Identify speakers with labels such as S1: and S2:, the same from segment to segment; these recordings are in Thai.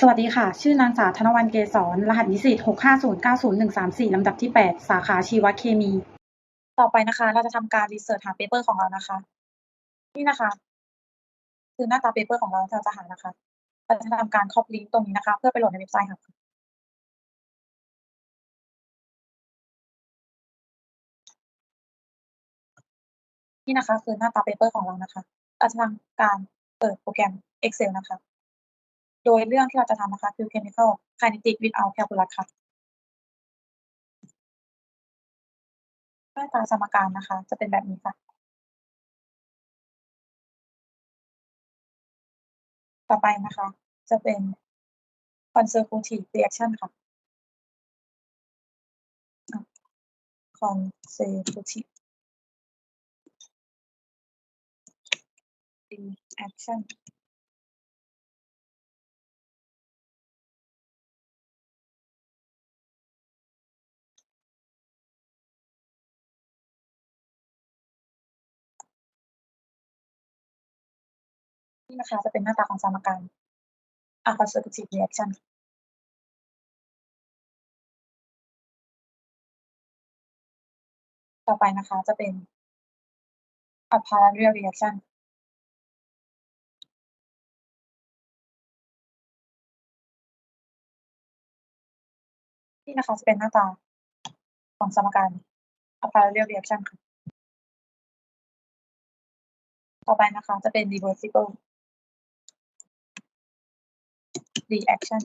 S1: สวัสดีค่ะ ชื่อนางสาวธนวรรณเกษรรหัสนิสิต650901134 ลำดับที่ 8 สาขาชีวเคมี ต่อไปนะคะ เราจะทำการรีเสิร์ชหาเปเปอร์ของเรานะคะ นี่นะคะ คือหน้าตาเปเปอร์ของเราที่เราจะหานะคะเราจะทำการ copy ลิงก์ตรงนี้นะคะ เพื่อไปโหลดในเว็บไซต์ค่ะนี่นะคะ คือหน้าตาเปเปอร์ของเรานะคะเราจะทำการเปิดโปรแกรม Excel นะคะ โดยเรื่องที่เราจะทำนะคะคือ Chemical Kinetic without calculus ค่ะหน้าตาสมการนะคะ จะเป็นแบบนี้ค่ะ ต่อไปนะคะ จะเป็น consecutive reaction ค่ะ consecutive reaction นี่นะคะ จะเป็นหน้าตาของสมการอ่า consecutive reaction ต่อไปนะคะจะเป็น a parallel reaction นี่นะคะจะเป็นหน้าตาของสมการ a parallel reaction ค่ะ ต่อไปนะคะจะเป็น reversible reaction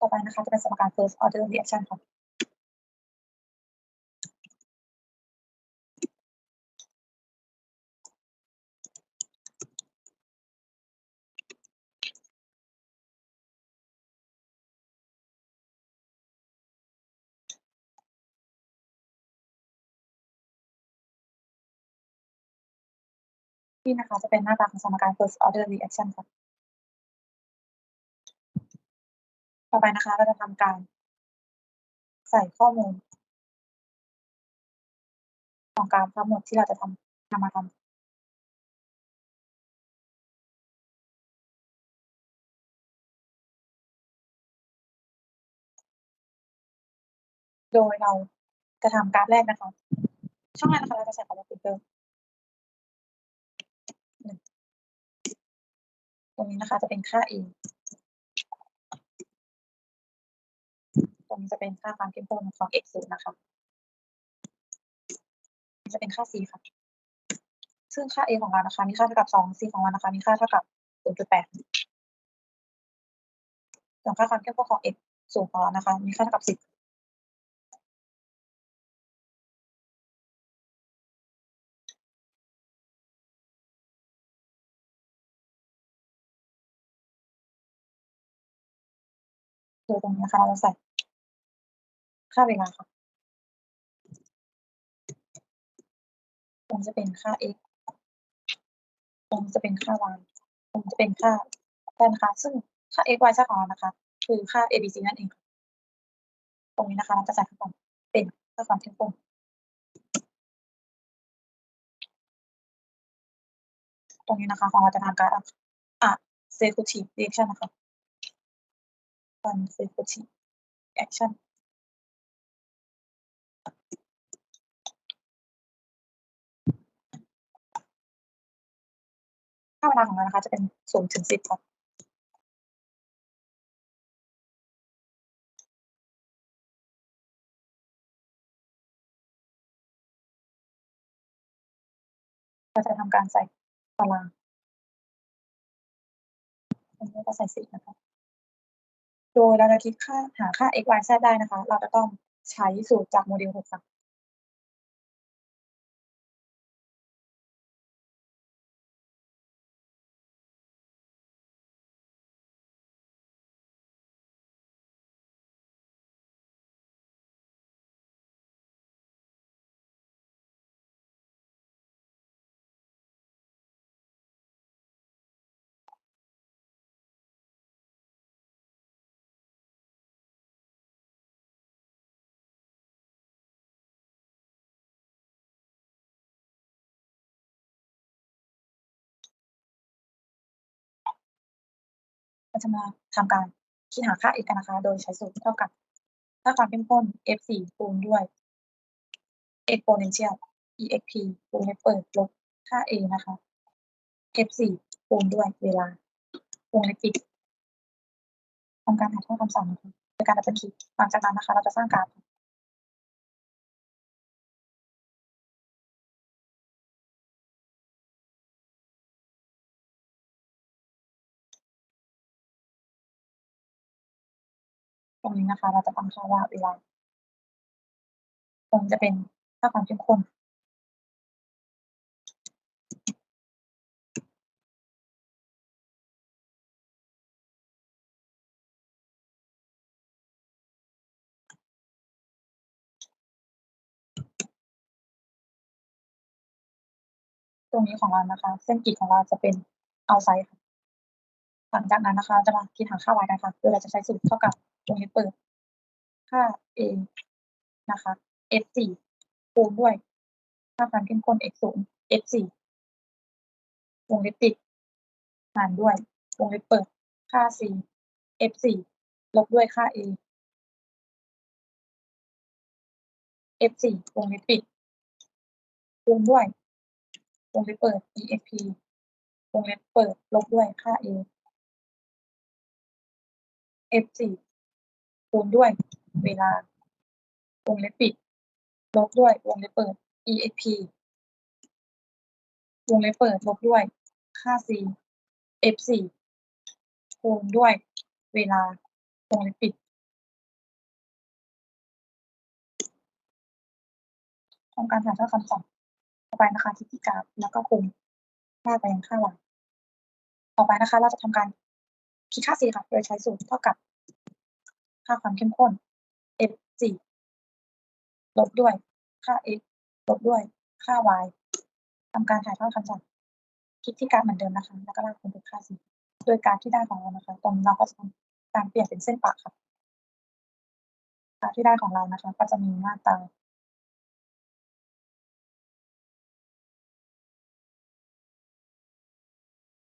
S1: ต่อไปนะคะ จะเป็นสมการ first order reaction ค่ะ นี่นะคะ จะเป็นหน้าตาของสมการ first order reaction ค่ะ ต่อไปนะคะ เราจะทำการ ใส่ข้อมูล ของกราฟทั้งหมดที่เราจะทำนำมาทำโดยเราจะทำกราฟแรกนะคะ ช่องแรกนะคะเราจะใส่คำว่า figure ตรงนี้นะคะจะเป็นค่า A ตรงนี้จะเป็นค่าความเข้มข้นของ x 0นะคะ จะเป็นค่า C ค่ะ ซึ่งค่า A ของเรานะคะ มีค่าเท่ากับ2 C ของเรานะคะ มีค่าเท่ากับ0.8ส่วนค่าความเข้มข้นของ x 0ของเรานะคะ มีค่าเท่ากับ10โดยตรงนี้นะคะเราจะใส่ค่าเวลาค่ะตรงจะเป็นค่า x ตรงจะเป็นค่า y ตรงจะเป็นค่าได้นะคะซึ่งค่า x y z ของเรานะคะ คือค่า a b c นั่นเอง ตรงนี้นะคะเราจะใส่เข้าไปเป็นค่าความเข้มข้นตรงนี้นะคะของเราจะทำการอะ consecutive reaction นะคะ consecutive reaction ค่าเวลาของเรานะคะ จะเป็น0ถึง10ค่ะเราจะทำการใส่ตารางตรงนี้ก็ใส่สีนะคะ โดยเราจะคิดค่าหาค่า x y z ได้นะคะ เราจะต้องใช้สูตรจากโมเดล6สาม ก็จะมาทำการคิดหาค่า x กันนะคะ โดยใช้สูตรเท่ากับค่าความเข้มข้น f4 คูณด้วย exponential exp วงเล็บเปิดลบค่า a นะคะ f4 คูณด้วยเวลาวงเล็บปิดทำการหาท่าคำสั่งนะคะโดยการดับเบิลคลิกหลังจากนั้นนะคะ เราจะสร้างกราฟ รงนี้นะคะ เราจะตั้งค่าว่าเวลาตรงจะเป็นค่าความเข้มข้นตรงนี้ของเรานะคะ เส้นกรีดของเราจะเป็นเอาไซด์ค่ะ หลังจากนั้นนะคะ จะมาคิดหาค่า y กันค่ะโดยเราจะใช้สูตรเท่ากับวงเล็บเปิด ค่า a นะคะ f4 คูณด้วย ค่าความเข้มข้น x 0 f4 วงเล็บปิดหารด้วย วงเล็บเปิด ค่า c f4 ลบด้วยค่า a f4 วงเล็บปิดคูณด้วย วงเล็บเปิด exp วงเล็บเปิด ลบด้วยค่า a f4 คูณด้วยเวลาวงเล็บปิด ลบด้วยวงเล็บเปิด exp วงเล็บเปิดลบด้วยค่า c f4 คูณด้วยเวลาวงเล็บปิด ทำการหาค่าคำสั่งต่อไปนะคะคลิกที่กราฟแล้วก็คุมค่าไปยังค่า y ต่อไปนะคะ เราจะทำการ คิดค่า c ค่ะ โดยใช้สูตรเท่ากับ ค่าความเข้มข้น f4 ลบด้วย ค่า x ลบด้วย ค่า y ทำการถ่ายทอดคำสั่งคลิกที่กราฟเหมือนเดิมนะคะ แล้วก็ลากเป็นค่า c โดยกาฟที่ได้ของเรานะคะ ตรงเราก็จะทำการเปลี่ยนเป็นเส้นปะค่ะกราฟที่ได้ของเรานะคะ ก็จะมีหน้าตา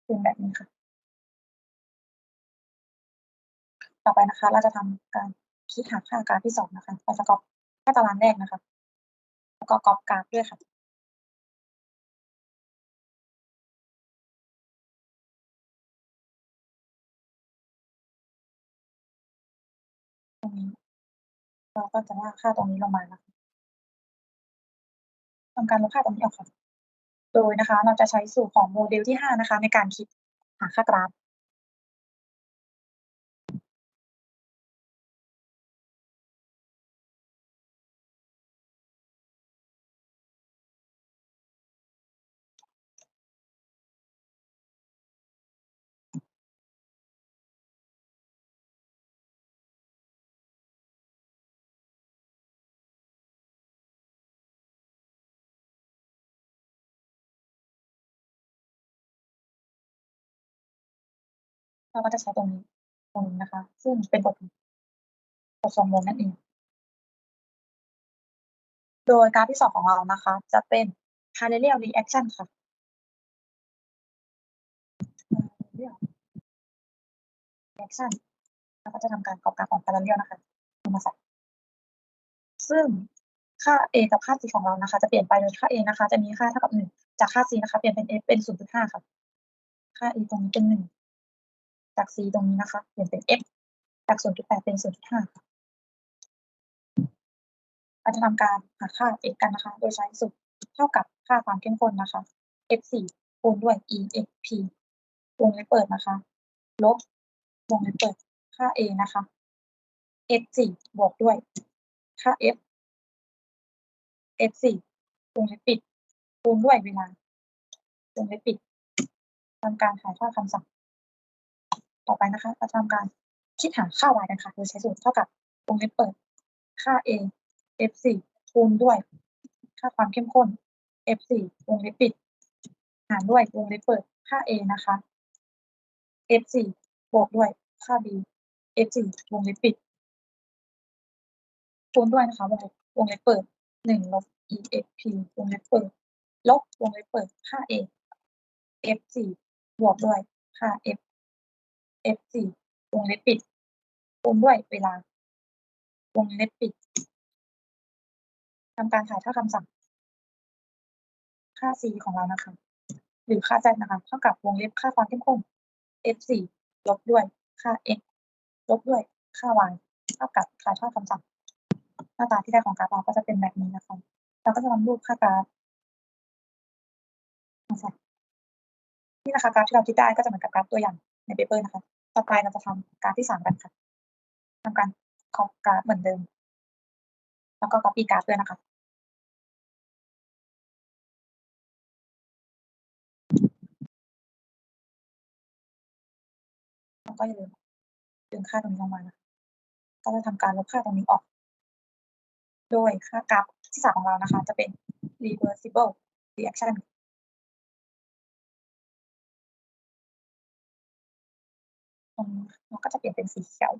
S1: เป็นแบบนี้ค่ะ ต่อไปนะคะ เราจะทำการคิดหาค่ากราฟที่2นะคะเราจะกอปค่าตารางแรกนะคะแล้วก็ก๊อปกราฟด้วยค่ะตรงนี้เราก็จะลากค่าตรงนี้ลงมานะคะทำการลบค่าตรงนี้ออกค่ะ โดยนะคะ เราจะใช้สูตรของโมเดลที่ 5 นะคะ ในการคิดหาค่ากราฟ เราก็จะใช้ตรงนี้ตรงนี้นะคะ ซึ่งเป็นบทบทสมมุตินั่นเอง โดยกราฟที่2ของเรานะคะ จะเป็น parallel reaction ค่ะ parallel reaction เราก็จะทำการกรอบกราฟของ parallel นะคะเอามาใส่ซึ่งค่า a กับค่า c ของเรานะคะ จะเปลี่ยนไปโดยค่า a นะคะ จะมีค่าเท่ากับ1จากค่า c นะคะ เปลี่ยนเป็น f เป็น0.5ค่ะ ค่า a ตรงนี้เป็น1 จาก c ตรงนี้นะคะ เปลี่ยนเป็น f จาก 0.8 เป็น 0.5เราจะทำการหาค่า x กันนะคะ โดยใช้สูตรเท่ากับค่าความเข้มข้นนะคะ f4 คูณด้วย exp วงเล็บเปิดนะคะ ลบวงเล็บเปิดค่า a นะคะ f4 บวกด้วย ค่า f f4 วงเล็บปิดคูณด้วยเวลาวงเล็บปิดทำการถ่ายทอดคำสั่ง ต่อไปนะคะเราจะทำการคิดหาค่า y กันค่ะโดยใช้สูตรเท่ากับวงเล็บเปิด ค่า a f4 คูณด้วย ค่าความเข้มข้น f4 วงเล็บปิด หารด้วยวงเล็บเปิด ค่า a นะคะ f4 บวกด้วยค่า b f4 วงเล็บปิด คูณด้วยนะคะวงเล็บวงเล็บเปิด1ลบ exp วงเล็บเปิด ลบวงเล็บเปิด ค่า a f4 บวกด้วยค่า f F4 วงเล็บปิดคูณด้วยเวลา วงเล็บปิดทำการถ่ายเท่าคำสั่ง ค่า c ของเรานะคะ หรือค่า z นะคะ เท่ากับวงเล็บค่าความเข้มข้น F4 ลบด้วยค่า x ลบด้วยค่า y เท่ากับถ่ายทอดคำสั่ง หน้าตาที่ได้ของกราฟเราก็จะเป็นแบบนี้นะคะ เราก็จะทำรูปค่ากราฟมาใส่นี่นะคะกราฟที่เราคิดได้ก็จะเหมือนกับกราฟตัวอย่างในเปเปอร์นะคะ ต่อไปเราจะทำกาฟที่สามกันค่ะทำการคอปการาฟเหมือนเดิม แล้วก็ copy การาฟด้วยนะคะแล้วก็อย่าลืมดึงค่าตรงนี้ลงมานะก็จะทำการลบค่าตรงนี้ออก โดยค่ากราฟที่สามของเรานะคะ จะเป็น reversible reaction รงนี้เราก็จะเปลี่ยนเป็นสีเขียว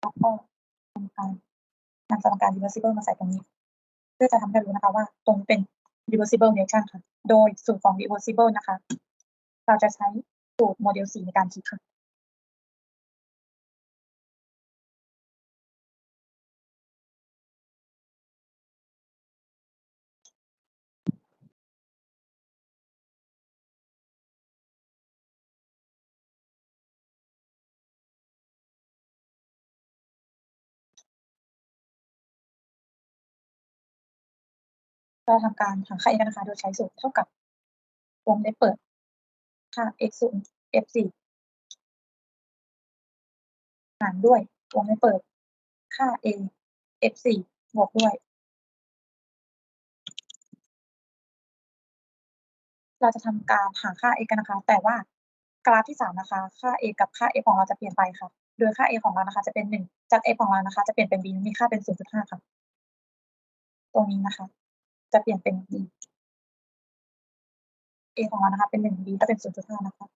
S1: แล้วก็ทำการนำสมการ reversible มาใส่ตรงนี้ เพื่อจะทำให้รู้นะคะว่าตรงเป็น reversible reaction ค่ะ โดยสูตรของ reversible นะคะ เราจะใช้สูตรโมเดลสีในการคิดค่ะ เราทำการหาค่า x กันะคะ โดยใช้สูตรเท่ากับวงเล็บเปิด ค่า x 0 f 4หารด้วยวงเล็บเปิด ค่า a f 4บวกด้วย เราจะทำการหาค่า x กันนะคะ แต่ว่ากราฟที่สามนะคะ ค่า a กับค่า f ของเราจะเปลี่ยนไปค่ะ โดยค่า a ของเรานะคะ จะเป็นหนึ่งจาก f ของเรานะคะ จะเปลี่ยนเป็น b มีค่าเป็น0.5ค่ะ ตรงนี้นะคะ จะเปลี่ยนเป็น b a ของเรานะคะเป็นหนึ่ง b ก็เป็น0.5นะคะ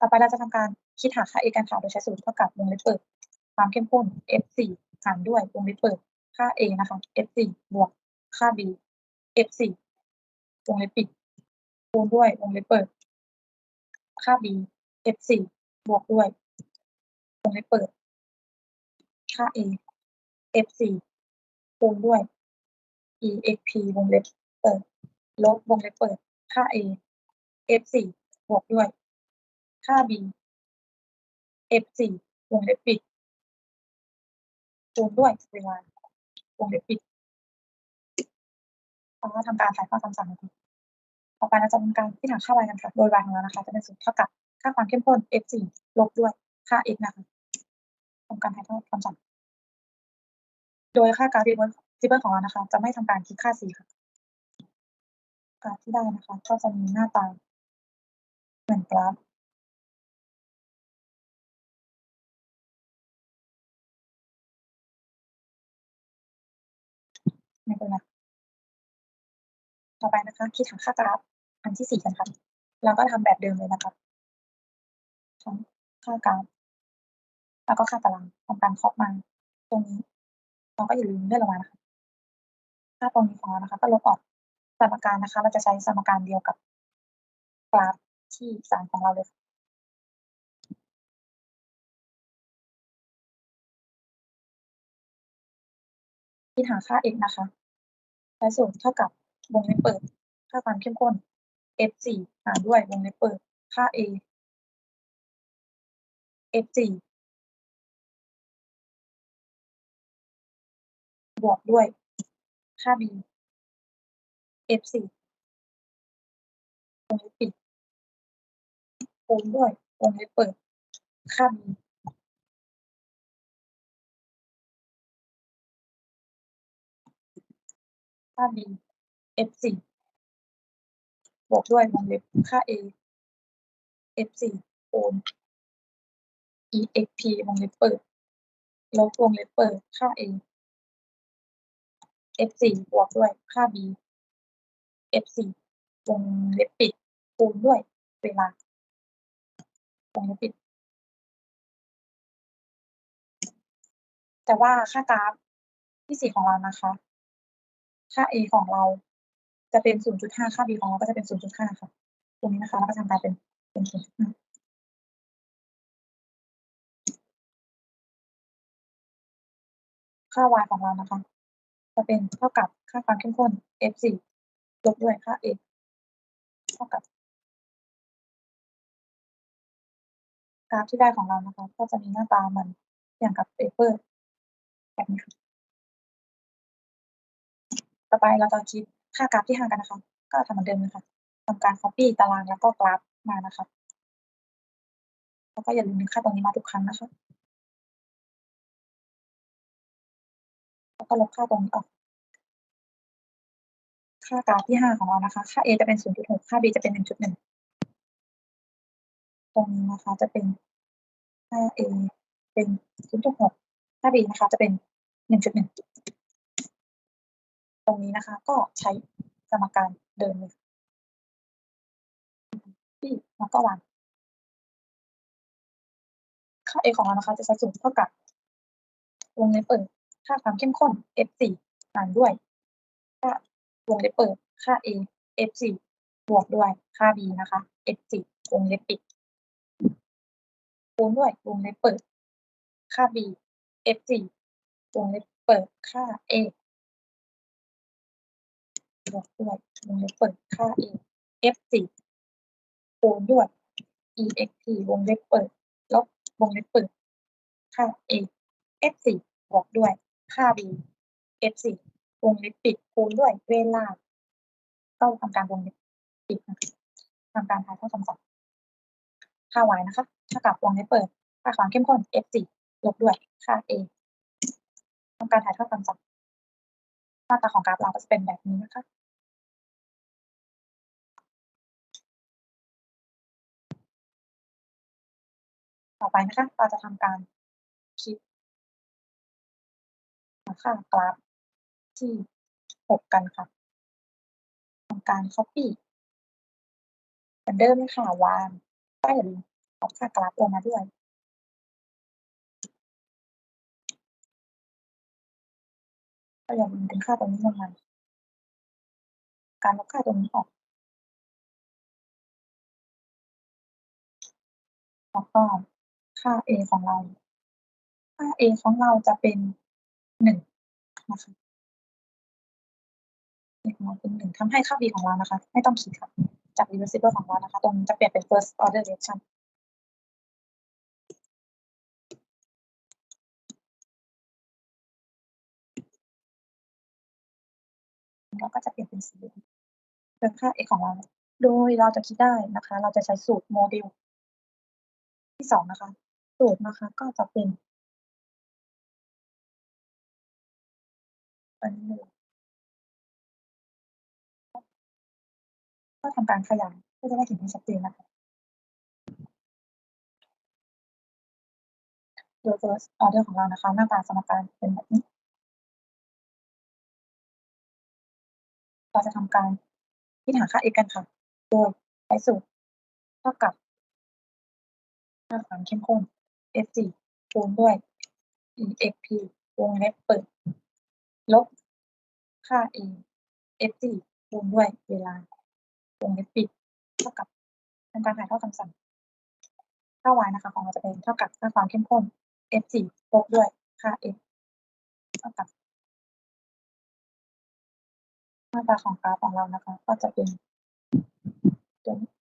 S1: ต่อไปเราจะทำการคิดหาค่า a กันค่ะโดยใช้สูตรเท่ากับวงเล็บเปิด ความเข้มข้น f 4หารด้วยวงเล็บเปิด ค่า a นะคะ f 4บวกค่า b f 4วงเล็บปิดคูณด้วยวงเล็บเปิด ค่า b f 4บวกด้วยวงเล็บเปิด ค่า a f 4คูณด้วย e x p วงเล็บเปิดลบวงเล็บเปิด ค่า a f 4 บวกด้วย ค่า b f 4 วงเล็บปิดคูณด้วยเวลาวงเล็บปิดเราก็ทำการถ่ายทอดคำสั่งนะคะต่อไปเราจะทำการที่หาค่า y กันค่ะ โดย y ของเรานะคะ จะเป็นสูตรเท่ากับค่าความเข้มข้น f 4 ลบด้วยค่า x นะคะทำการถ่ายทอดคำสั่ง โดยค่ากราฟ reversible ของเรานะคะ จะไม่ทำการคิดค่า c ค่ะกราฟที่ได้นะคะก็จะมีหน้าตาเหมือนกราฟไม่เป็นไรต่อไปนะคะคิดหาค่ากราฟอันที่สี่กันค่ะเราก็ทำแบบเดิมเลยนะคะทั้งค่ากราฟแล้วก็ค่าตารางทำการเคาะมาตรงนี้เราก็อย่าลืมเลื่อนลงมานะคะาตรงนี้ของเรานะคะ ก็ลบออกสมการนะคะ เราจะใช้สมการเดียวกับกราฟที่สามของเราเลยค่ะคิดหาค่า x นะคะ ใช้สูตรเท่ากับวงเล็บเปิด ค่าความเข้มข้น f 4 หารด้วยวงเล็บเปิด ค่า a f 4 บวกด้วย ค่า b f 4 วงเล็บปิดคูณด้วยวงเล็บเปิด ค่า b ค่า b f 4 บวกด้วยวงเล็บค่า a f 4 คูณ e x p วงเล็บเปิด ลบวงเล็บเปิด ค่า a f4 บวกด้วยค่า b f4 วงเล็บปิดคูณด้วยเวลาวงเล็บปิด แต่ว่าค่ากราฟที่สี่ของเรานะคะ ค่า a ของเราจะเป็นศูนย์จุดห้าค่า b ของเราก็จะเป็นศูนย์จุดห้าค่ะ ตรงนี้นะคะแล้วก็ทำกายเป็นเป็นศูนย์ค่า y ของเรานะคะ จะเป็นเท่ากับค่าความเข้มข้น F4 ลบด้วยค่า A เท่ากับกราฟที่ได้ของเรานะคะ ก็จะมีหน้าตาเหมือนอย่างกับเปเปอร์แบบนี้ค่ะต่อไปเราจะคิดค่ากราฟที่ห่างกันนะคะ ก็ทำเหมือนเดิมเลยค่ะทำการ copy ตารางแล้วก็กราฟมานะคะแล้วก็อย่าลืมดึงค่าตรงนี้มาทุกครั้งนะคะ แล้วก็ลบค่าตรงนี้ออก ค่ากราฟที่ห้าของเรานะคะ ค่า A จะเป็น 0.6 ค่า B จะเป็น 1.1 ตรงนี้นะคะจะเป็นค่า A เป็น 0.6 ค่า B นะคะจะเป็น 1.1 ตรงนี้นะคะ ก็ใช้สมการเดิมเลยที่แล้วก็วางค่า A ของเรานะคะ จะใช้สูตรเท่ากับวงเล็บเปิด ค่าความเข้มข้น F4 หารด้วย ค่าวงเล็บเปิด ค่า A F4 บวกด้วย ค่า B นะคะ F4 วงเล็บปิด คูณด้วย วงเล็บเปิด ค่า B F4 วงเล็บเปิด ค่า A บวกด้วย วงเล็บเปิด ค่า A F4 คูณด้วย EXP วงเล็บเปิด ลบ วงเล็บเปิด ค่า A F4 บวกด้วย ค่า B F4 วงเล็บปิดคูณด้วยเวลาก็ทำการวงเล็บปิดทำการถ่ายทอดคำศัพท์ค่า y นะคะเท่ากับวงเล็บเปิดค่าความเข้มข้น F4 ลบด้วยค่า A ทำการถ่ายทอดคำศัพท์หน้าตาของกราฟเราก็จะเป็นแบบนี้นะคะต่อไปนะคะ เราจะทำการคิด หาค่ากราฟที่6กันค่ะทำการ copy เหมือนเดิมค่ะวางก็อย่าลืมเอาค่ากราฟลงมาด้วยก็อย่าลืมดึงค่าตรงนี้ลงมาการลบค่าตรงนี้ออกแล้วก็ค่า A ของเรา ค่า A ของเราจะเป็น 1 นะคะ A ของเราเป็น 1 ทำให้ค่า B ของเรานะคะ ไม่ต้องคิดค่ะ จาก reversible ของเรานะคะ ตรงนี้จะเปลี่ยนเป็น first order reaction เราก็จะเปลี่ยนเป็นสีเหลืองเป็นค่า x ของเรา โดยเราจะคิดได้นะคะ เราจะใช้สูตรโมเดลที่2นะคะ สูตรนะคะก็จะเป็น อันนี้เลยก็ทำการขยายเพื่อจะได้เห็นให้ชัดเจนนะคะ โดย first order ของเรานะคะ หน้าตาสมการเป็นแบบนี้ เราจะทำการคิดหาค่า x กันค่ะ โดยใช้สูตรเท่ากับค่าความเข้มข้น F4 คูณด้วย EXP วงเล็บเปิด ลบค่า A F4 คูณด้วยเวลาวงเล็บปิดเท่ากับทำการถ่ายทอดคำสั่งค่า y นะคะ ของเราจะเป็นเท่ากับค่าความเข้มข้น F4 ลบด้วยค่า x เท่ากับหน้าตาของกราฟของเรานะคะ ก็จะเป็นตัวนี้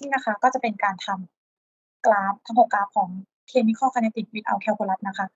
S1: ที่นะคะก็จะเป็นการทำกราฟทั้งหกกราฟของ Chemical kinetic without Calculus นะคะ